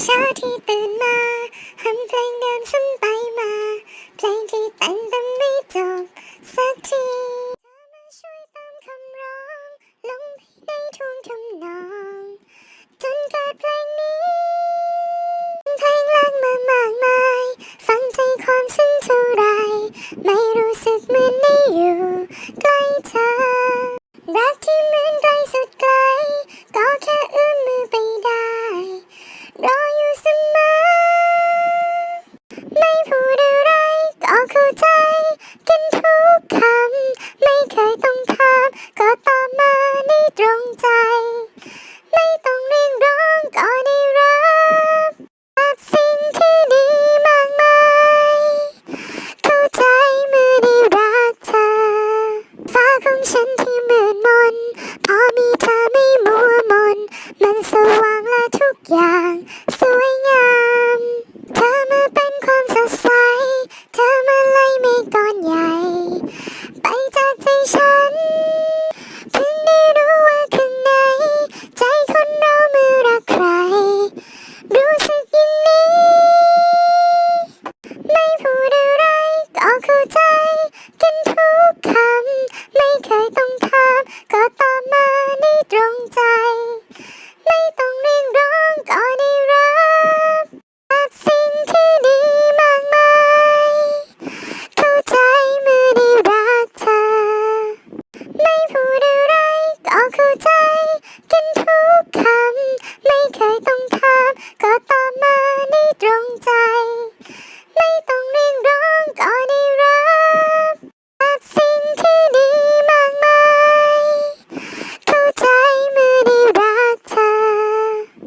เช้าที่ตื่นมาหันเพลงเดินซ้ำไป ใจกันทุกคำ ไม่เคยต้องถามก็ตามมาในตรงใจ ไม่ต้องเรียกร้องก็ได้รับกับสิ่งที่ดีมากมาย เข้าใจเมื่อได้รักเธอฟ้าของฉันที่มืดมนพอมีเธอไม่มัวมน มันสว่างและทุกอย่าง คำ ไม่เคยต้องถามก็ตอบมาในตรงใจ ไม่ต้องเรียกร้องก็ได้รับกับสิ่งที่ดีมากมาย เข้าใจเมื่อได้รักเธอ ไม่พูดอะไรก็เข้าใจ กันทุกคำ ไม่เคยต้องถามก็ตอบมาในตรงใจ